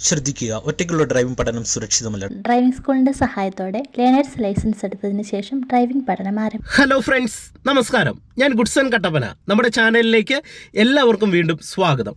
ശ്രദ്ധിക്കുക. ഒറ്റയ്ക്കുള്ള ഡ്രൈവിംഗ് പഠനം സുരക്ഷിതമല്ല. ഡ്രൈവിംഗ് സ്കൂളിന്റെ സഹായത്തോടെ ലേണേഴ്സ് ലൈസൻസ് എടുത്തതിന് ശേഷം ഡ്രൈവിംഗ് പഠനം ആരംഭിക്കും ഹലോ ഫ്രണ്ട്സ് നമസ്കാരം. ഞാൻ ഗുഡ്സൺ കട്ടപ്പന. നമ്മുടെ ചാനലിലേക്ക് എല്ലാവർക്കും വീണ്ടും സ്വാഗതം.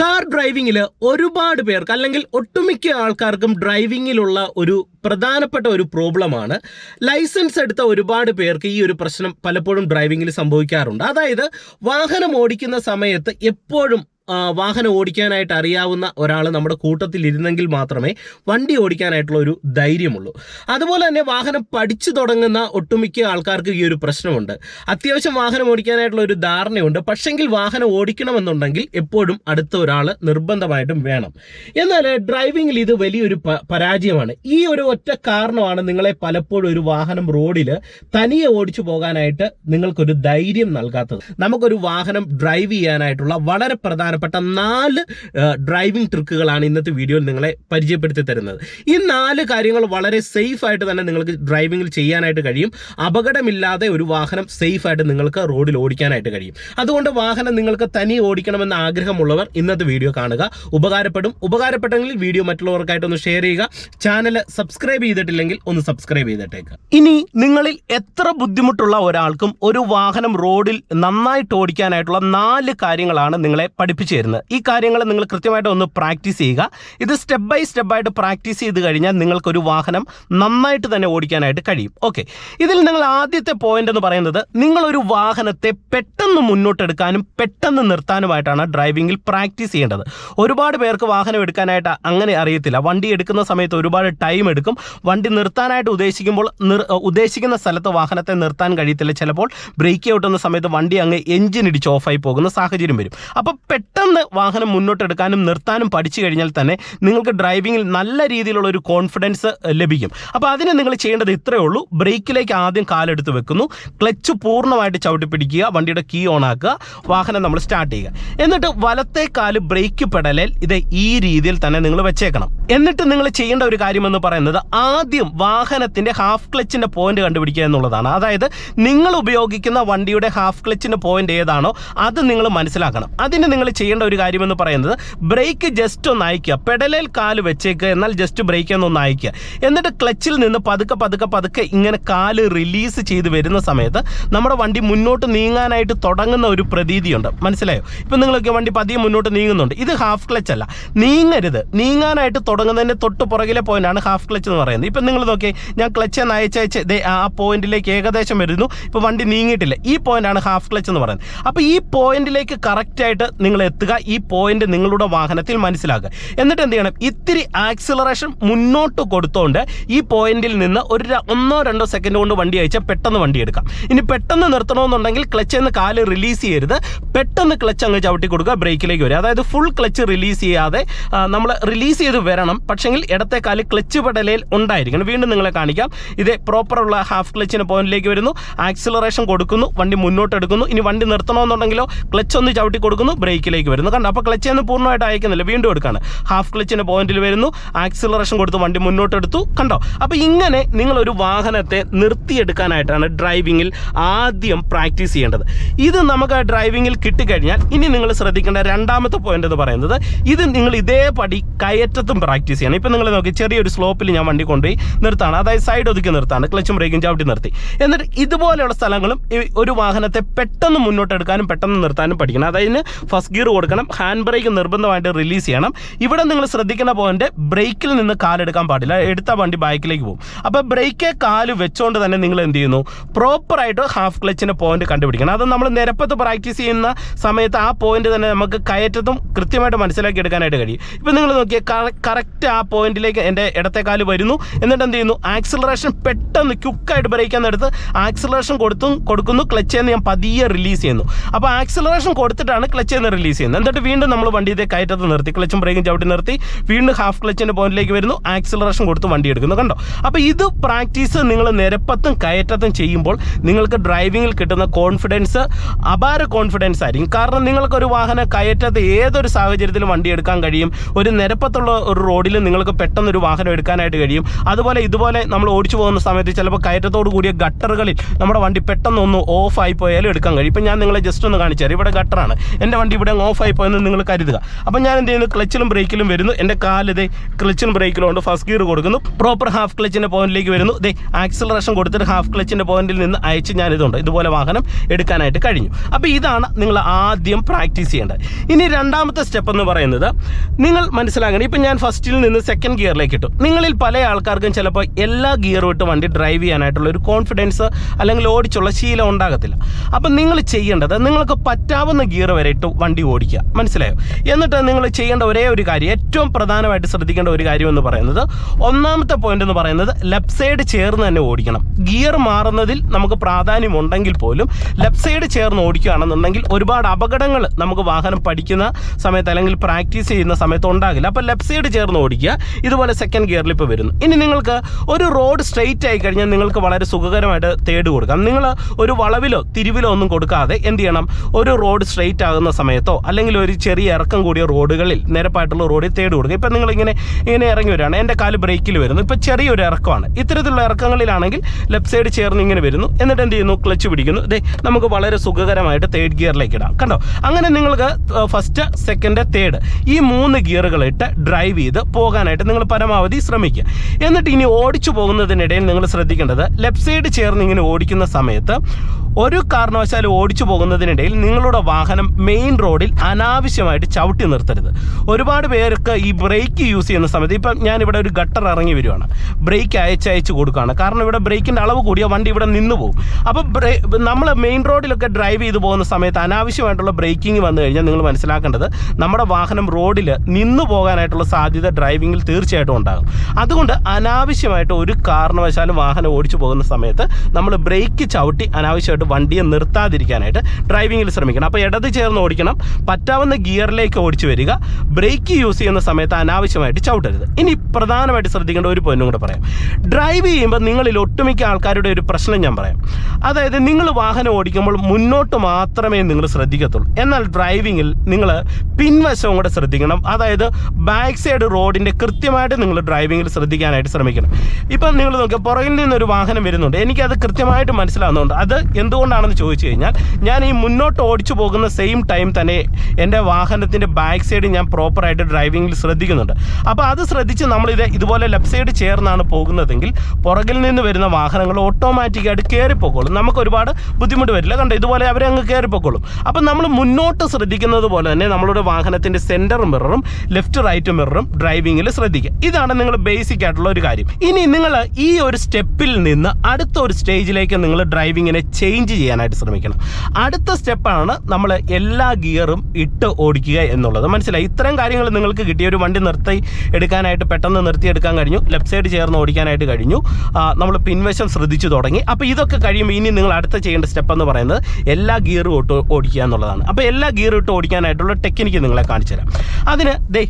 കാർ ഡ്രൈവിങ്ങിൽ ഒരുപാട് പേർക്ക് അല്ലെങ്കിൽ ഒട്ടുമിക്ക ആൾക്കാർക്കും ഡ്രൈവിങ്ങിലുള്ള ഒരു പ്രധാനപ്പെട്ട ഒരു പ്രോബ്ലമാണ് ലൈസൻസ് എടുത്ത ഒരുപാട് പേർക്ക് ഈ ഒരു പ്രശ്നം പലപ്പോഴും ഡ്രൈവിങ്ങിൽ സംഭവിക്കാറുണ്ട്. അതായത് വാഹനം ഓടിക്കുന്ന സമയത്ത് എപ്പോഴും വാഹനം ഓടിക്കാനായിട്ട് അറിയാവുന്ന ഒരാൾ നമ്മുടെ കൂട്ടത്തിൽ ഇരുന്നെങ്കിൽ മാത്രമേ വണ്ടി ഓടിക്കാനായിട്ടുള്ള ഒരു ധൈര്യമുള്ളൂ. അതുപോലെ തന്നെ വാഹനം പഠിച്ചു തുടങ്ങുന്ന ഒട്ടുമിക്ക ആൾക്കാർക്ക് ഈ ഒരു പ്രശ്നമുണ്ട്. അത്യാവശ്യം വാഹനം ഓടിക്കാനായിട്ടുള്ള ഒരു ധാരണയുണ്ട്. പക്ഷെങ്കിൽ വാഹനം ഓടിക്കണമെന്നുണ്ടെങ്കിൽ എപ്പോഴും അടുത്ത ഒരാൾ നിർബന്ധമായിട്ടും വേണം. എന്നാൽ ഡ്രൈവിങ്ങിൽ ഇത് വലിയൊരു പരാജയമാണ്. ഈ ഒരു ഒറ്റ കാരണമാണ് നിങ്ങളെ പലപ്പോഴും ഒരു വാഹനം റോഡിൽ തനിയെ ഓടിച്ചു പോകാനായിട്ട് നിങ്ങൾക്കൊരു ധൈര്യം നൽകാത്തത്. നമുക്കൊരു വാഹനം ഡ്രൈവ് ചെയ്യാനായിട്ടുള്ള വളരെ പ്രധാനപ്പെട്ട നാല് ഡ്രൈവിംഗ് ട്രിക്കുകളാണ് ഇന്നത്തെ വീഡിയോയിൽ നിങ്ങളെ പരിചയപ്പെടുത്തി തരുന്നത്. ഈ നാല് കാര്യങ്ങൾ വളരെ സേഫ് ആയിട്ട് തന്നെ നിങ്ങൾക്ക് ഡ്രൈവിംഗിൽ ചെയ്യാനായിട്ട് കഴിയും. അപകടമില്ലാതെ ഒരു വാഹനം സേഫ് ആയിട്ട് നിങ്ങൾക്ക് റോഡിൽ ഓടിക്കാനായിട്ട് കഴിയും. അതുകൊണ്ട് വാഹനം നിങ്ങൾക്ക് തനി ഓടിക്കണമെന്ന ആഗ്രഹമുള്ളവർ ഇന്നത്തെ വീഡിയോ കാണുക. ഉപകാരപ്പെടും. ഉപകാരപ്പെട്ടെങ്കിൽ വീഡിയോ മറ്റുള്ളവർക്കായിട്ട് ഒന്ന് ഷെയർ ചെയ്യുക. ചാനൽ സബ്സ്ക്രൈബ് ചെയ്തിട്ടില്ലെങ്കിൽ ഒന്ന് സബ്സ്ക്രൈബ് ചെയ്തിട്ടേക്ക്. ഇനി നിങ്ങളിൽ എത്ര ബുദ്ധിമുട്ടുള്ള ഒരാൾക്കും ഒരു വാഹനം റോഡിൽ നന്നായിട്ട് ഓടിക്കാനായിട്ടുള്ള നാല് കാര്യങ്ങളാണ് നിങ്ങളെ പഠിപ്പിച്ചു തരുന്നത് ഈ കാര്യങ്ങൾ നിങ്ങൾ കൃത്യമായിട്ട് ഒന്ന് പ്രാക്ടീസ് ചെയ്യുക. ഇത് സ്റ്റെപ്പ് ബൈ സ്റ്റെപ്പ് ആയിട്ട് പ്രാക്ടീസ് ചെയ്ത് കഴിഞ്ഞാൽ നിങ്ങൾക്കൊരു വാഹനം നന്നായിട്ട് തന്നെ ഓടിക്കാനായിട്ട് കഴിയും. ഓക്കെ ഇതിൽ നിങ്ങൾ ആദ്യത്തെ പോയിന്റ് എന്ന് പറയുന്നത് നിങ്ങളൊരു വാഹനത്തെ പെട്ടെന്ന് മുന്നോട്ടെടുക്കാനും പെട്ടെന്ന് നിർത്താനുമായിട്ടാണ് ഡ്രൈവിംഗിൽ പ്രാക്ടീസ് ചെയ്യേണ്ടത്. ഒരുപാട് പേർക്ക് വാഹനം എടുക്കാനായിട്ട് അങ്ങനെ അറിയത്തില്ല. വണ്ടി എടുക്കുന്ന സമയത്ത് ഒരുപാട് ടൈം എടുക്കും. വണ്ടി നിർത്താനായിട്ട് ഉദ്ദേശിക്കുമ്പോൾ ഉദ്ദേശിക്കുന്ന സ്ഥലത്ത് വാഹനത്തെ നിർത്താൻ കഴിയത്തില്ല. ചിലപ്പോൾ ബ്രേക്ക് ഔട്ടുന്ന സമയത്ത് വണ്ടി അങ്ങ് എഞ്ചിൻ ഇടിച്ച് ഓഫായി പോകുന്ന സാഹചര്യം വരും. അപ്പോൾ പെട്ടെന്ന് വാഹനം മുന്നോട്ടെടുക്കാനും നിർത്താനും പഠിച്ചു കഴിഞ്ഞാൽ തന്നെ നിങ്ങൾക്ക് ഡ്രൈവിങ്ങിൽ നല്ല രീതിയിലുള്ള ഒരു കോൺഫിഡൻസ് ലഭിക്കും. അപ്പോൾ അതിന് നിങ്ങൾ ചെയ്യേണ്ടത് ഇത്രയേ ഉള്ളൂ. ബ്രേക്കിലേക്ക് ആദ്യം കാലെടുത്ത് വെക്കുന്നു. ക്ലച്ച് പൂർണമായിട്ട് ചവിട്ടി പിടിക്കുക വണ്ടിയുടെ കീ ഓൺ ആക്കുക. വാഹനം നമ്മൾ സ്റ്റാർട്ട് ചെയ്യുക. എന്നിട്ട് വലത്തെ കാൽ ബ്രേക്ക് പെടലിൽ ഇത് ഈ രീതിയിൽ തന്നെ നിങ്ങൾ വെച്ചേക്കണം. എന്നിട്ട് നിങ്ങൾ ചെയ്യേണ്ട ഒരു കാര്യം എന്ന് പറയുന്നത് ആദ്യം വാഹനത്തിന്റെ ഹാഫ് ക്ലച്ചിന്റെ പോയിന്റ് കണ്ടുപിടിക്കുക എന്നുള്ളതാണ്. അതായത് നിങ്ങൾ ഉപയോഗിക്കുന്ന വണ്ടിയുടെ ഹാഫ് ക്ലച്ചിന്റെ പോയിന്റ് ഏതാണോ അത് നിങ്ങൾ മനസ്സിലാക്കണം. അതിന് നിങ്ങൾ ചെയ്യേണ്ട ഒരു കാര്യമെന്ന് പറയുന്നത് ബ്രേക്ക് ജസ്റ്റ് ഒന്ന് അയക്കുക. പെടലിൽ കാൽ വെച്ചേക്കുക എന്നാൽ ജസ്റ്റ് ബ്രേക്ക് ഒന്ന് അയക്കുക. എന്നിട്ട് ക്ലച്ചിൽ നിന്ന് പതുക്കെ പതുക്കെ പതുക്കെ ഇങ്ങനെ കാൽ റിലീസ് ചെയ്ത് വരുന്ന സമയത്ത് നമ്മുടെ വണ്ടി മുന്നോട്ട് നീങ്ങാനായിട്ട് തുടങ്ങുന്ന ഒരു പ്രതീതിയുണ്ട്. മനസ്സിലായോ? ഇപ്പം നിങ്ങളൊക്കെ വണ്ടി പതിയെ മുന്നോട്ട് നീങ്ങുന്നുണ്ട്. ഇത് ഹാഫ് ക്ലച്ച് അല്ല. നീങ്ങരുത്. നീങ്ങാനായിട്ട് തുടങ്ങുന്നതിന്റെ തൊട്ട് പുറകിലെ പോയിന്റാണ് ഹാഫ് ക്ലച്ച് എന്ന് പറയുന്നത്. ഇപ്പം നിങ്ങൾ നോക്കി ഞാൻ ക്ലച്ച് എന്ന് അയച്ചയച്ച് ആ പോയിന്റിലേക്ക് ഏകദേശം വരുന്നു. ഇപ്പോൾ വണ്ടി നീങ്ങിയിട്ടില്ല. ഈ പോയിന്റാണ് ഹാഫ് ക്ലച്ച് എന്ന് പറയുന്നത്. അപ്പോൾ ഈ പോയിന്റിലേക്ക് കറക്റ്റായിട്ട് നിങ്ങൾ എത്തുക ഈ പോയിന്റ് നിങ്ങളുടെ വാഹനത്തിൽ മനസ്സിലാക്കുക. എന്നിട്ട് എന്ത് ചെയ്യണം? ഇത്തിരി ആക്സിലറേഷൻ മുന്നോട്ട് കൊടുത്തോണ്ട് ഈ പോയിന്റിൽ നിന്ന് ഒരു ഒന്നോ രണ്ടോ സെക്കൻഡ് കൊണ്ട് വണ്ടി അയച്ചാൽ പെട്ടെന്ന് വണ്ടി എടുക്കാം. ഇനി പെട്ടെന്ന് നിർത്തണമെന്നുണ്ടെങ്കിൽ ക്ലച്ച് എന്ന് കാൽ റിലീസ് ചെയ്യരുത്. പെട്ടെന്ന് ക്ലച്ച് അങ്ങ് ചവിട്ടി കൊടുക്കുക ബ്രേക്കിലേക്ക് വരിക. അതായത് ഫുൾ ക്ലച്ച് റിലീസ് ചെയ്യാതെ നമ്മൾ റിലീസ് ചെയ്ത് വരണം. പക്ഷെങ്കിൽ ഇടത്തെ കാൽ ക്ലച്ച് പടലയിൽ ഉണ്ടായിരിക്കണം. വീണ്ടും നിങ്ങളെ കാണിക്കാം. ഇത് പ്രോപ്പറുള്ള ഹാഫ് ക്ലച്ചിന് പോയിന്റിലേക്ക് വരുന്നു. ആക്സിലറേഷൻ കൊടുക്കുന്നു. വണ്ടി മുന്നോട്ട് എടുക്കുന്നു. ഇനി വണ്ടി നിർത്തണമെന്നുണ്ടെങ്കിലോ ക്ലച്ച് ഒന്ന് ചവിട്ടി കൊടുക്കുന്നു ബ്രേക്കിലേക്ക് വരുന്നു. കണ്ടോ അപ്പോൾ ക്ലച്ച് ഒന്നും പൂർണമായിട്ട് അയക്കുന്നില്ല. വീണ്ടും എടുക്കാണ്. ഹാഫ് ക്ലച്ചിന്റെ പോയിന്റിൽ വരുന്നു. ആക്സിലറേഷൻ കൊടുത്ത് വണ്ടി മുന്നോട്ട് എടുത്തു കണ്ടോ അപ്പോൾ ഇങ്ങനെ നിങ്ങളൊരു വാഹനത്തെ നിർത്തിയെടുക്കാനായിട്ടാണ് ഡ്രൈവിങ്ങിൽ ആദ്യം പ്രാക്ടീസ് ചെയ്യേണ്ടത്. ഇത് നമുക്ക് ആ ഡ്രൈവിങ്ങിൽ കിട്ടിക്കഴിഞ്ഞാൽ ഇനി നിങ്ങൾ ശ്രദ്ധിക്കേണ്ട രണ്ടാമത്തെ പോയിന്റ് എന്ന് പറയുന്നത് ഇത് നിങ്ങൾ ഇതേപടി കയറ്റത്തും പ്രാക്ടീസ് ചെയ്യണം. ഇപ്പം നിങ്ങൾ നോക്കി ചെറിയൊരു സ്ലോപ്പിൽ ഞാൻ വണ്ടി കൊണ്ടുപോയി നിർത്താണ് അതായത് സൈഡ് ഒതുക്കി നിർത്താണ് ക്ലച്ചും ബ്രേക്കും ചവിട്ടി നിർത്തി. എന്നിട്ട് ഇതുപോലെയുള്ള സ്ഥലങ്ങളും ഒരു വാഹനത്തെ പെട്ടെന്ന് മുന്നോട്ടെടുക്കാനും പെട്ടെന്ന് നിർത്താനും പഠിക്കണം. അതായത് ഫസ്റ്റ് ഗിയർ കൊടുക്കണം ഹാൻഡ് ബ്രേക്ക് നിർബന്ധമായിട്ട് റിലീസ് ചെയ്യണം. ഇവിടെ നിങ്ങൾ ശ്രദ്ധിക്കുന്ന പോയിന്റ് ബ്രേക്കിൽ നിന്ന് കാലെടുക്കാൻ പാടില്ല. എടുത്ത വണ്ടി ബൈക്കിലേക്ക് പോകും. അപ്പോൾ ബ്രേക്ക് കാൽ വെച്ചുകൊണ്ട് തന്നെ നിങ്ങൾ എന്ത് ചെയ്യുന്നു? പ്രോപ്പറായിട്ട് ഹാഫ് ക്ലച്ചിന്റെ പോയിന്റ് കണ്ടുപിടിക്കണം. അത് നമ്മൾ നിരപ്പത്ത് പ്രാക്ടീസ് ചെയ്യുന്ന സമയത്ത് ആ പോയിന്റ് തന്നെ നമുക്ക് കയറ്റത്തും കൃത്യമായിട്ട് മനസ്സിലാക്കി എടുക്കാനായിട്ട് കഴിയും. ഇപ്പം നിങ്ങൾ നോക്കിയാൽ കറക്റ്റ് ആ പോയിന്റിലേക്ക് എന്റെ ഇടത്തെ കാൽ വരുന്നു. എന്നിട്ട് എന്ത് ചെയ്യുന്നു? ആക്സിലറേഷൻ പെട്ടെന്ന് ക്യുക്കായിട്ട് ബ്രേക്ക് എന്നെടുത്ത് ആക്സിലറേഷൻ കൊടുത്തും കൊടുക്കുന്നു. ക്ലച്ച് എന്ന് ഞാൻ പതിയെ റിലീസ് ചെയ്യുന്നു. അപ്പോൾ ആക്സിലറേഷൻ കൊടുത്തിട്ടാണ് ക്ലച്ച് എന്ന് റിലീസ് ചെയ്യുന്നത് എന്നിട്ട് വീണ്ടും നമ്മൾ വണ്ടി ഇതേ കയറ്റത്ത് നിർത്തി. ക്ലച്ചും ബ്രേക്കും ചവിട്ടി നിർത്തി. വീണ്ടും ഹാഫ് ക്ലച്ചിന്റെ പോയിന്റിലേക്ക് വരുന്നു. ആക്സിലറേഷൻ കൊടുത്ത് വണ്ടി എടുക്കുന്നു. കണ്ടോ? അപ്പോൾ ഇത് പ്രാക്ടീസ് നിങ്ങൾ നിരപ്പത്തും കയറ്റത്തും ചെയ്യുമ്പോൾ നിങ്ങൾക്ക് ഡ്രൈവിങ്ങിൽ കിട്ടുന്ന കോൺഫിഡൻസ് അപാര കോൺഫിഡൻസ് ആയിരിക്കും. കാരണം നിങ്ങൾക്കൊരു വാഹനം കയറ്റത്ത് ഏതൊരു സാഹചര്യത്തിലും വണ്ടി എടുക്കാൻ കഴിയും. ഒരു നിരപ്പത്തുള്ള ഒരു റോഡിൽ നിങ്ങൾക്ക് പെട്ടെന്ന് ഒരു വാഹനം എടുക്കാനായിട്ട് കഴിയും. അതുപോലെ ഇതുപോലെ നമ്മൾ ഓടിച്ചു പോകുന്ന സമയത്ത് ചിലപ്പോൾ കയറ്റത്തോടു കൂടിയ ഗട്ടറുകളിൽ നമ്മുടെ വണ്ടി പെട്ടെന്ന് ഒന്ന് ഓഫ് ആയി പോയാലും എടുക്കാൻ കഴിയും. ഇപ്പം ഞാൻ നിങ്ങളെ ജസ്റ്റ് ഒന്ന് കാണിച്ചു തരാം. ഇവിടെ ഗട്ടറാണ് എന്റെ വണ്ടി ഇവിടെ ഓഫ് ആയി പോയെന്ന് നിങ്ങൾ കരുതുക. അപ്പം ഞാൻ എന്ത് ചെയ്യുന്നു? ക്ലച്ചിലും ബ്രേക്കിലും വരുന്നു. എന്റെ കാലിത് ക്ലച്ചിലും ബ്രേക്കിലും ഉണ്ട് ഫസ്റ്റ് ഗിയർ കൊടുക്കുന്നു. പ്രോപ്പർ ഹാഫ് ക്ലച്ചിന്റെ പോയിന്റിലേക്ക് വരുന്നു. ദേ ആക്സിലറേഷൻ കൊടുത്തിട്ട് ഹാഫ് ക്ലച്ചിന്റെ പോയിന്റിൽ നിന്ന് അയച്ച് ഞാൻ ഇതുണ്ട് ഇതുപോലെ വാഹനം എടുക്കാനായിട്ട് കഴിഞ്ഞു. അപ്പോൾ ഇതാണ് നിങ്ങൾ ആദ്യം പ്രാക്ടീസ് ചെയ്യേണ്ടത്. ഇനി രണ്ടാമത്തെ സ്റ്റെപ്പ് എന്ന് പറയുന്നത് നിങ്ങൾ മനസ്സിലാക്കണം. ഇപ്പം ഞാൻ ഫസ്റ്റിൽ നിന്ന് സെക്കൻഡ് ഗിയറിലേക്ക് ഇട്ടു. നിങ്ങളിൽ പല ആൾക്കാർക്കും ചിലപ്പോൾ എല്ലാ ഗിയറും ഇട്ട് വണ്ടി ഡ്രൈവ് ചെയ്യാനായിട്ടുള്ള ഒരു കോൺഫിഡൻസ് അല്ലെങ്കിൽ ഓടിച്ചുള്ള ശീലം ഉണ്ടാകത്തില്ല. അപ്പം നിങ്ങൾ ചെയ്യേണ്ടത് നിങ്ങൾക്ക് പറ്റാവുന്ന ഗിയർ വരെ ഇട്ട് വണ്ടി ഓടിക്കുക. മനസ്സിലായോ? എന്നിട്ട് നിങ്ങൾ ചെയ്യേണ്ട ഒരേ ഒരു കാര്യം ഏറ്റവും പ്രധാനമായിട്ട് ശ്രദ്ധിക്കേണ്ട ഒരു കാര്യം എന്ന് പറയുന്നത് ഒന്നാമത്തെ പോയിന്റ് എന്ന് പറയുന്നത് ലെഫ്റ്റ് സൈഡ് ചേർന്ന് തന്നെ ഓടിക്കണം. ഗിയർ മാറുന്നതിൽ നമുക്ക് പ്രാധാന്യമുണ്ടെങ്കിൽ പോലും ലെഫ്റ്റ് സൈഡ് ചേർന്ന് ഓടിക്കുകയാണെന്നുണ്ടെങ്കിൽ ഒരുപാട് അപകടങ്ങൾ നമുക്ക് വാഹനം പഠിക്കുന്ന സമയത്ത് അല്ലെങ്കിൽ പ്രാക്ടീസ് ചെയ്യുന്ന സമയത്ത് ഉണ്ടാകില്ല. അപ്പോൾ ലെഫ്റ്റ് സൈഡ് ചേർന്ന് ഓടിക്കുക ഇതുപോലെ സെക്കൻഡ് ഗിയറിൽ ഇപ്പോൾ വരുന്നു. ഇനി നിങ്ങൾക്ക് ഒരു റോഡ് സ്ട്രെയിറ്റ് ആയി കഴിഞ്ഞാൽ നിങ്ങൾക്ക് വളരെ സുഖകരമായിട്ട് തേട് കൊടുക്കാം. നിങ്ങൾ ഒരു വളവിലോ തിരിവിലോ ഒന്നും കൊടുക്കാതെ എന്ത് ചെയ്യണം? ഒരു റോഡ് സ്ട്രെയിറ്റ് ആകുന്ന സമയത്തോ അല്ലെങ്കിൽ ഒരു ചെറിയ ഇറക്കം കൂടിയ റോഡുകളിൽ നിരപ്പായിട്ടുള്ള റോഡിൽ തേടി കൊടുക്കുക ഇപ്പം നിങ്ങളിങ്ങനെ ഇങ്ങനെ ഇറങ്ങി വരികയാണ്. എന്റെ കാൽ ബ്രേക്കിൽ വരുന്നു. ഇപ്പോൾ ചെറിയൊരു ഇറക്കമാണ്. ഇത്തരത്തിലുള്ള ഇറക്കങ്ങളിലാണെങ്കിൽ ലെഫ്റ്റ് സൈഡ് ചേർന്ന് ഇങ്ങനെ വരുന്നു. എന്നിട്ട് എന്ത് ചെയ്യുന്നു? ക്ലച്ച് പിടിക്കുന്നു. ദേ നമുക്ക് വളരെ സുഖകരമായിട്ട് തേർഡ് ഗിയറിലേക്ക് ഇടാം. കണ്ടോ? അങ്ങനെ നിങ്ങൾക്ക് ഫസ്റ്റ് സെക്കൻഡ് തേർഡ് ഈ മൂന്ന് ഗിയറുകളിട്ട് ഡ്രൈവ് ചെയ്ത് പോകാനായിട്ട് നിങ്ങൾ പരമാവധി ശ്രമിക്കുക. എന്നിട്ട് ഇനി ഓടിച്ചു പോകുന്നതിനിടയിൽ നിങ്ങൾ ശ്രദ്ധിക്കേണ്ടത് ലെഫ്റ്റ് സൈഡ് ചേർന്ന് ഇങ്ങനെ ഓടിക്കുന്ന സമയത്ത് ഒരു കാരണവശാലും ഓടിച്ചു പോകുന്നതിനിടയിൽ നിങ്ങളുടെ വാഹനം മെയിൻ റോഡിൽ അനാവശ്യമായിട്ട് ചവിട്ടി നിർത്തരുത്. ഒരുപാട് പേർക്ക് ഈ ബ്രേക്ക് യൂസ് ചെയ്യുന്ന സമയത്ത് ഇപ്പം ഞാനിവിടെ ഒരു ഗട്ടർ ഇറങ്ങി വരുവാണ്. ബ്രേക്ക് അയച്ചയച്ച് അയച്ച് കൊടുക്കുകയാണ്. കാരണം ഇവിടെ ബ്രേക്കിന്റെ അളവ് കൂടിയ വണ്ടി ഇവിടെ നിന്ന് പോകും. അപ്പോൾ നമ്മൾ മെയിൻ റോഡിലൊക്കെ ഡ്രൈവ് ചെയ്ത് പോകുന്ന സമയത്ത് അനാവശ്യമായിട്ടുള്ള ബ്രേക്കിംഗ് വന്നു കഴിഞ്ഞാൽ നിങ്ങൾ മനസ്സിലാക്കേണ്ടത് നമ്മുടെ വാഹനം റോഡിൽ നിന്ന് പോകാനായിട്ടുള്ള സാധ്യത ഡ്രൈവിങ്ങിൽ തീർച്ചയായിട്ടും ഉണ്ടാകും. അതുകൊണ്ട് അനാവശ്യമായിട്ട് ഒരു കാരണവശാലും വാഹനം ഓടിച്ചു പോകുന്ന സമയത്ത് നമ്മൾ ബ്രേക്ക് ചവിട്ടി അനാവശ്യമായിട്ട് വണ്ടിയെ നിർത്താതിരിക്കാനായിട്ട് ഡ്രൈവിങ്ങിൽ ശ്രമിക്കണം. അപ്പോൾ ഇടത് ചേർന്ന് ഓടിക്കണം. പറ്റാവുന്ന ഗിയറിലേക്ക് ഓടിച്ചു വരിക. ബ്രേക്ക് യൂസ് ചെയ്യുന്ന സമയത്ത് അനാവശ്യമായിട്ട് ചവിട്ടരുത്. ഇനി പ്രധാനമായിട്ട് ശ്രദ്ധിക്കേണ്ട ഒരു പോയിന്റും കൂടെ പറയാം. ഡ്രൈവ് ചെയ്യുമ്പോൾ നിങ്ങളിൽ ഒട്ടുമിക്ക ആൾക്കാരുടെ ഒരു പ്രശ്നം ഞാൻ പറയാം. അതായത് നിങ്ങൾ വാഹനം ഓടിക്കുമ്പോൾ മുന്നോട്ട് മാത്രമേ നിങ്ങൾ ശ്രദ്ധിക്കത്തുള്ളൂ. എന്നാൽ ഡ്രൈവിങ്ങിൽ നിങ്ങൾ പിൻവശവും കൂടെ ശ്രദ്ധിക്കണം. അതായത് ബാക്ക് സൈഡ് റോഡിന്റെ കൃത്യമായിട്ട് നിങ്ങൾ ഡ്രൈവിങ്ങിൽ ശ്രദ്ധിക്കാനായിട്ട് ശ്രമിക്കണം. ഇപ്പം നിങ്ങൾ നോക്കുക പുറകിൽ നിന്നൊരു വാഹനം വരുന്നുണ്ട്. എനിക്കത് കൃത്യമായിട്ട് മനസ്സിലാവുന്നുണ്ട് അത് എന്തുകൊണ്ടാണെന്ന് ചോദിച്ചു കഴിഞ്ഞാൽ ഞാൻ ഈ മുന്നോട്ട് ഓടിച്ചു പോകുന്ന സെയിം ടൈം തന്നെ എന്റെ വാഹനത്തിന്റെ ബാക്ക് സൈഡ് ഞാൻ പ്രോപ്പറായിട്ട് ഡ്രൈവിങ്ങിൽ ശ്രദ്ധിക്കുന്നുണ്ട്. അപ്പോൾ അത് ശ്രദ്ധിച്ച് നമ്മളിത് ഇതുപോലെ ലെഫ്റ്റ് സൈഡ് ചേർന്നാണ് പോകുന്നതെങ്കിൽ പുറകിൽ നിന്ന് വരുന്ന വാഹനങ്ങൾ ഓട്ടോമാറ്റിക്കായിട്ട് കയറിപ്പോക്കോളും. നമുക്ക് ഒരുപാട് ബുദ്ധിമുട്ട് വരില്ല. കണ്ടോ ഇതുപോലെ അവരെ അങ്ങ് കയറിപ്പോക്കോളും. അപ്പം നമ്മൾ മുന്നോട്ട് ശ്രദ്ധിക്കുന്നത് പോലെ തന്നെ നമ്മളുടെ വാഹനത്തിന്റെ സെന്റർ മിററും ലെഫ്റ്റ് റൈറ്റ് മിററും ഡ്രൈവിങ്ങിൽ ശ്രദ്ധിക്കുക. ഇതാണ് നിങ്ങൾ ബേസിക് ആയിട്ടുള്ള ഒരു കാര്യം. ഇനി നിങ്ങൾ ഈ ഒരു സ്റ്റെപ്പിൽ നിന്ന് അടുത്ത ഒരു സ്റ്റേജിലേക്ക് നിങ്ങൾ ഡ്രൈവിങ്ങിനെ ചേഞ്ച് ചെയ്യാനായിട്ട് ശ്രമിക്കണം. അടുത്ത സ്റ്റെപ്പാണ് നമ്മൾ എല്ലാ ഗിയറും ഇട്ട് ഓടിക്കുക എന്നുള്ളത്. മനസ്സിലായി? ഇത്രയും കാര്യങ്ങൾ നിങ്ങൾക്ക് കിട്ടിയ ഒരു വണ്ടി നിർത്തി എടുക്കാനായിട്ട് പെട്ടെന്ന് നിർത്തിയെടുക്കാൻ കഴിഞ്ഞു. ലെഫ്റ്റ് സൈഡ് ചേർന്ന് ഓടിക്കാനായിട്ട് കഴിഞ്ഞു. നമ്മൾ പിൻവശം ശ്രദ്ധിച്ചു തുടങ്ങി. അപ്പോൾ ഇതൊക്കെ കഴിയുമ്പോൾ ഇനി നിങ്ങൾ അടുത്ത ചെയ്യേണ്ട സ്റ്റെപ്പ് എന്ന് പറയുന്നത് എല്ലാ ഗിയറും ഇട്ട് ഓടിക്കുക എന്നുള്ളതാണ്. അപ്പോൾ എല്ലാ ഗിയറും ഇട്ട് ഓടിക്കാനായിട്ടുള്ള ടെക്നിക്ക് നിങ്ങളെ കാണിച്ചു തരാം. അതിന് ദേ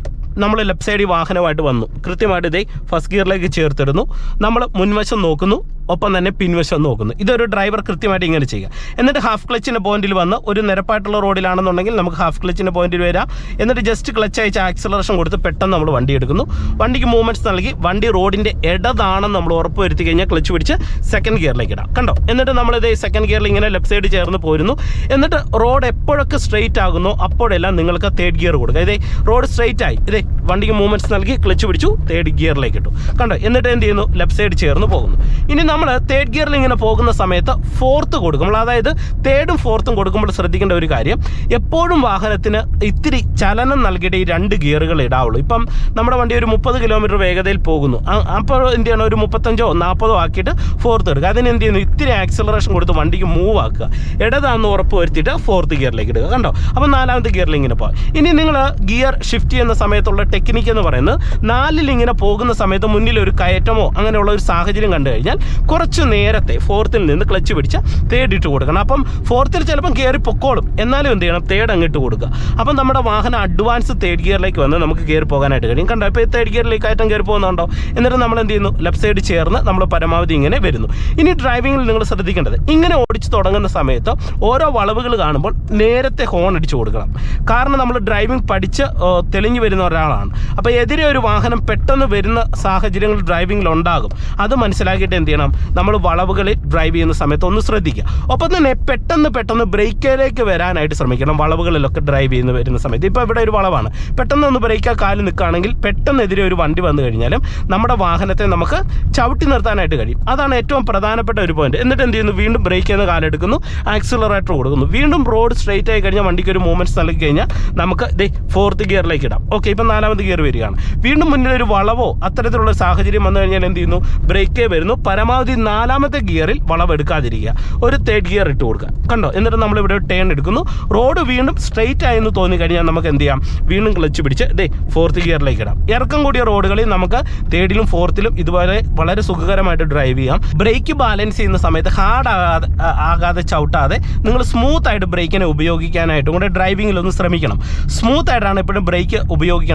നമ്മൾ ലെഫ്റ്റ് സൈഡിൽ വാഹനമായിട്ട് വന്നു. കൃത്യമായിട്ട് ഇതേ ഫസ്റ്റ് ഗിയറിലേക്ക് ചേർത്തിടുന്നു. നമ്മൾ മുൻവശം നോക്കുന്നു ഒപ്പം തന്നെ പിൻവശം നോക്കുന്നു. ഇതൊരു ഡ്രൈവർ കൃത്യമായിട്ട് ഇങ്ങനെ ചെയ്യുക. എന്നിട്ട് ഹാഫ് ക്ലച്ചിന്റെ പോയിന്റിൽ വന്ന് ഒരു നിരപ്പായിട്ടുള്ള റോഡിലാണെന്നുണ്ടെങ്കിൽ നമുക്ക് ഹാഫ് ക്ലച്ചിന്റെ പോയിന്റിൽ വരാം. എന്നിട്ട് ജസ്റ്റ് ക്ലച്ച് അയച്ച് ആക്സിലറേഷൻ കൊടുത്ത് പെട്ടെന്ന് നമ്മൾ വണ്ടി എടുക്കുന്നു. വണ്ടിക്ക് മൂവ്മെന്റ്സ് നൽകി വണ്ടി റോഡിന്റെ ഇടതാണെന്ന് നമ്മൾ ഉറപ്പ് വരുത്തി കഴിഞ്ഞാൽ ക്ലച്ച് പിടിച്ച് സെക്കൻഡ് ഗിയറിലേക്ക് ഇടാം. കണ്ടോ? എന്നിട്ട് നമ്മൾ സെക്കൻഡ് ഗിയറിൽ ഇങ്ങനെ ലെഫ്റ്റ് സൈഡ് ചേർന്ന് പോരുന്നു. എന്നിട്ട് റോഡ് എപ്പോഴൊക്കെ സ്ട്രെയിറ്റ് ആകുന്നോ അപ്പോഴെല്ലാം നിങ്ങൾക്ക് തേർഡ് ഗിയർ കൊടുക്കുക ഇതേ റോഡ് സ്ട്രെയിറ്റ് ആയി. ഇതേ വണ്ടിക്ക് മൂവ്മെന്റ്സ് നൽകി ക്ലച്ച് പിടിച്ചു തേർഡ് ഗിയറിലേക്ക് ഇട്ടു കണ്ടോ എന്നിട്ട് എന്ത് ചെയ്യുന്നു? ലെഫ്റ്റ് സൈഡ് ചേർന്ന് പോകുന്നു. ഇനി നമ്മൾ തേർഡ് ഗിയറിൽ ഇങ്ങനെ പോകുന്ന സമയത്ത് ഫോർത്ത് കൊടുക്കുമ്പോൾ അതായത് തേർഡും ഫോർത്തും കൊടുക്കുമ്പോൾ ശ്രദ്ധിക്കേണ്ട ഒരു കാര്യം എപ്പോഴും വാഹനത്തിന് ഇത്തിരി ചലനം നൽകിയിട്ട് ഈ രണ്ട് ഗിയറുകൾ ഇടാവുള്ളൂ. ഇപ്പം നമ്മുടെ വണ്ടി ഒരു മുപ്പത് കിലോമീറ്റർ വേഗതയിൽ പോകുന്നു. അപ്പോൾ എന്ത് ചെയ്യണം? ഒരു മുപ്പത്തഞ്ചോ നാൽപ്പതോ ആക്കിയിട്ട് ഫോർത്ത് എടുക്കുക അതിന് എന്ത് ചെയ്യുന്നു? ഇത്തിരി ആക്സിലറേഷൻ കൊടുത്ത് വണ്ടിക്ക് മൂവ് ആക്കുക. ഇടതാന്ന് ഉറപ്പ് വരുത്തിയിട്ട് ഫോർത്ത് ഗിയറിലേക്ക് ഇടുക. കണ്ടോ? അപ്പോൾ നാലാമത്തെ ഗിയറിൽ ഇങ്ങനെ പോകാം ഇനി നിങ്ങൾ ഗിയർ ഷിഫ്റ്റ് ചെയ്യുന്ന സമയത്തുള്ള ടെക്നിക്ക് എന്ന് പറയുന്നത് നാലിൽ ഇങ്ങനെ പോകുന്ന സമയത്ത് മുന്നിൽ ഒരു കയറ്റമോ അങ്ങനെയുള്ള ഒരു സാഹചര്യം കണ്ടു കഴിഞ്ഞാൽ കുറച്ച് നേരത്തെ ഫോർത്തിൽ നിന്ന് ക്ലച്ച് പിടിച്ച് തേർഡ് ഇട്ട് കൊടുക്കണം. അപ്പം ഫോർത്തിൽ ചിലപ്പം കയറി പൊക്കോളും. എന്നാലും എന്ത് ചെയ്യണം? തേർഡ് അങ്ങോട്ട് കൊടുക്കുക. അപ്പം നമ്മുടെ വാഹനം അഡ്വാൻസ് തേർഡ് ഗിയറിലേക്ക് വന്ന് നമുക്ക് കയറി പോകാനായിട്ട് കഴിയും. കണ്ടോ? ഇപ്പോൾ തേർഡ് ഗിയറിലേക്ക് കയറ്റം കയറി പോകുന്നുണ്ടോ? എന്നിട്ട് നമ്മൾ എന്ത് ചെയ്യുന്നു? ലെഫ്റ്റ് സൈഡ് ചേർന്ന് നമ്മൾ പരമാവധി ഇങ്ങനെ വരുന്നു. ഇനി ഡ്രൈവിങ്ങിൽ നിങ്ങൾ ശ്രദ്ധിക്കേണ്ടത് ഇങ്ങനെ ഓടിച്ച് തുടങ്ങുന്ന സമയത്ത് ഓരോ വളവുകൾ കാണുമ്പോൾ നേരത്തെ ഹോൺ അടിച്ചു കൊടുക്കണം. കാരണം നമ്മൾ ഡ്രൈവിംഗ് പഠിച്ച് തെളിഞ്ഞു വരുന്ന ഒരാളാണ്. അപ്പോൾ എതിരെ ഒരു വാഹനം പെട്ടെന്ന് വരുന്ന സാഹചര്യങ്ങൾ ഡ്രൈവിങ്ങിൽ ഉണ്ടാകും. അത് മനസ്സിലാക്കിയിട്ട് എന്ത് ചെയ്യണം? നമ്മൾ വളവുകളിൽ ഡ്രൈവ് ചെയ്യുന്ന സമയത്ത് ഒന്ന് ശ്രദ്ധിക്കുക. ഒപ്പം തന്നെ പെട്ടെന്ന് പെട്ടെന്ന് ബ്രേക്കിലേക്ക് വരാനായിട്ട് ശ്രമിക്കണം. വളവുകളിലൊക്കെ ഡ്രൈവ് ചെയ്യുന്ന വരുന്ന സമയത്ത്. ഇപ്പോൾ ഇവിടെ ഒരു വളവാണ്. പെട്ടെന്ന് ഒന്ന് ബ്രേക്കാ കാൽ നിൽക്കുകയാണെങ്കിൽ പെട്ടെന്ന് എതിരെ ഒരു വണ്ടി വന്നു കഴിഞ്ഞാലും നമ്മുടെ വാഹനത്തെ നമുക്ക് ചവിട്ടി നിർത്താനായിട്ട് കഴിയും. അതാണ് ഏറ്റവും പ്രധാനപ്പെട്ട ഒരു പോയിന്റ് എന്നിട്ട് എന്ത് ചെയ്യുന്നു? വീണ്ടും ബ്രേക്ക് ചെയ്യുന്ന കാലെടുക്കുന്നു ആക്സിലറേറ്റർ കൊടുക്കുന്നു. വീണ്ടും റോഡ് സ്ട്രെയിറ്റ് ആയി കഴിഞ്ഞാൽ വണ്ടിക്ക് ഒരു മൂവ്മെന്റ്സ് നൽകി കഴിഞ്ഞാൽ നമുക്ക് ദേ ഫോർത്ത് ഗിയറിലേക്ക് ഇടാം. ഓക്കെ ഇപ്പം നാലാമത് ഗിയർ വരികയാണ്. വീണ്ടും മുന്നിൽ ഒരു വളവോ അത്തരത്തിലുള്ള സാഹചര്യം വന്നു കഴിഞ്ഞാൽ എന്ത് ചെയ്യുന്നു? ബ്രേക്കേ വരുന്നു. പരമാവധി നാലാമത്തെ ഗിയറിൽ വളവ് എടുക്കാതിരിക്കുക ഒരു തേർഡ് ഗിയർ ഇട്ട് കൊടുക്കുക. കണ്ടോ? എന്നിട്ട് നമ്മളിവിടെ ടേൺ എടുക്കുന്നു. റോഡ് വീണ്ടും സ്ട്രെയിറ്റ് ആയെന്ന് തോന്നി കഴിഞ്ഞാൽ നമുക്ക് എന്ത് ചെയ്യാം? വീണ്ടും ക്ലച്ച് പിടിച്ച് ദേ ഫോർത്ത് ഗിയറിലേക്ക് ഇടാം. ഇറക്കം കൂടിയ റോഡുകളിൽ നമുക്ക് തേർഡിലും ഫോർത്തിലും ഇതുപോലെ വളരെ സുഖകരമായിട്ട് ഡ്രൈവ് ചെയ്യാം. ബ്രേക്ക് ബാലൻസ് ചെയ്യുന്ന സമയത്ത് ഹാർഡ് ആകാതെ ആകാതെ ചവിട്ടാതെ നിങ്ങൾ സ്മൂത്ത് ആയിട്ട് ബ്രേക്കിനെ ഉപയോഗിക്കാനായിട്ടും കൂടെ ഡ്രൈവിങ്ങിലൊന്ന് ശ്രമിക്കണം. സ്മൂത്ത് ആയിട്ടാണ് എപ്പോഴും ബ്രേക്ക്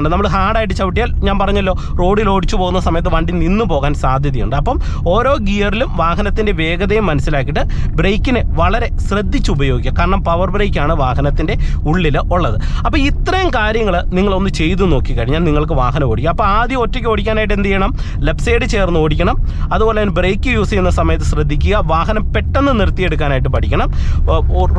ഉപയോഗിക്കേണ്ടത് നമ്മൾ ഹാർഡായിട്ട് ചവിട്ടിയാൽ ഞാൻ പറഞ്ഞല്ലോ റോഡിൽ ഓടിച്ചു പോകുന്ന സമയത്ത് വണ്ടി നിന്ന് പോകാൻ സാധ്യതയുണ്ട്. അപ്പം ഓരോ ഗിയറിലും വാഹനത്തിന്റെ വേഗതയും മനസ്സിലാക്കിയിട്ട് ബ്രേക്കിനെ വളരെ ശ്രദ്ധിച്ച് ഉപയോഗിക്കുക. കാരണം പവർ ബ്രേക്കാണ് വാഹനത്തിന്റെ ഉള്ളിൽ ഉള്ളത്. അപ്പോൾ ഇത്രയും കാര്യങ്ങൾ നിങ്ങളൊന്ന് ചെയ്തു നോക്കിക്കഴിഞ്ഞാൽ നിങ്ങൾക്ക് വാഹനം ഓടിക്കുക അപ്പോൾ ആദ്യം ഒറ്റയ്ക്ക് ഓടിക്കാനായിട്ട് എന്ത് ചെയ്യണം? ലെഫ്റ്റ് സൈഡ് ചേർന്ന് ഓടിക്കണം. അതുപോലെ തന്നെ ബ്രേക്ക് യൂസ് ചെയ്യുന്ന സമയത്ത് ശ്രദ്ധിക്കുക. വാഹനം പെട്ടെന്ന് നിർത്തിയെടുക്കാനായിട്ട് പഠിക്കണം.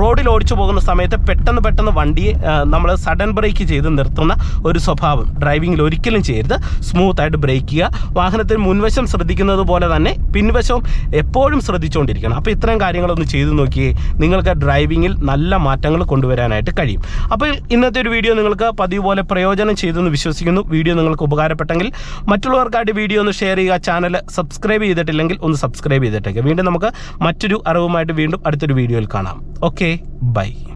റോഡിൽ ഓടിച്ചു പോകുന്ന സമയത്ത് പെട്ടെന്ന് പെട്ടെന്ന് വണ്ടിയെ നമ്മൾ സഡൻ ബ്രേക്ക് ചെയ്ത് നിർത്തുന്ന ഒരു സ്വഭാവം ഡ്രൈവിങ്ങിൽ ഒരിക്കലും ചെയ്യരുത്. സ്മൂത്ത് ആയിട്ട് ബ്രേക്ക് ചെയ്യുക. വാഹനത്തിന് മുൻവശം ശ്രദ്ധിക്കുന്നത് പോലെ തന്നെ പിൻവശവും എപ്പോഴും ശ്രദ്ധിച്ചുകൊണ്ടിരിക്കണം അപ്പോൾ ഇത്രയും കാര്യങ്ങളൊന്ന് ചെയ്തു നോക്കിയേ നിങ്ങൾക്ക് ഡ്രൈവിങ്ങിൽ നല്ല മാറ്റങ്ങൾ കൊണ്ടുവരാനായിട്ട് കഴിയും. അപ്പോൾ ഇന്നത്തെ ഒരു വീഡിയോ നിങ്ങൾക്ക് പതിവ് പോലെ പ്രയോജനം ചെയ്തെന്ന് വിശ്വസിക്കുന്നു. വീഡിയോ നിങ്ങൾക്ക് ഉപകാരപ്പെട്ടെങ്കിൽ മറ്റുള്ളവർക്കായിട്ട് വീഡിയോ ഒന്ന് ഷെയർ ചെയ്യുക. ചാനൽ സബ്സ്ക്രൈബ് ചെയ്തിട്ടില്ലെങ്കിൽ ഒന്ന് സബ്സ്ക്രൈബ് ചെയ്തിട്ടേക്ക്. വീണ്ടും നമുക്ക് മറ്റൊരു അറിവുമായിട്ട് വീണ്ടും അടുത്തൊരു വീഡിയോയിൽ കാണാം. Okay bye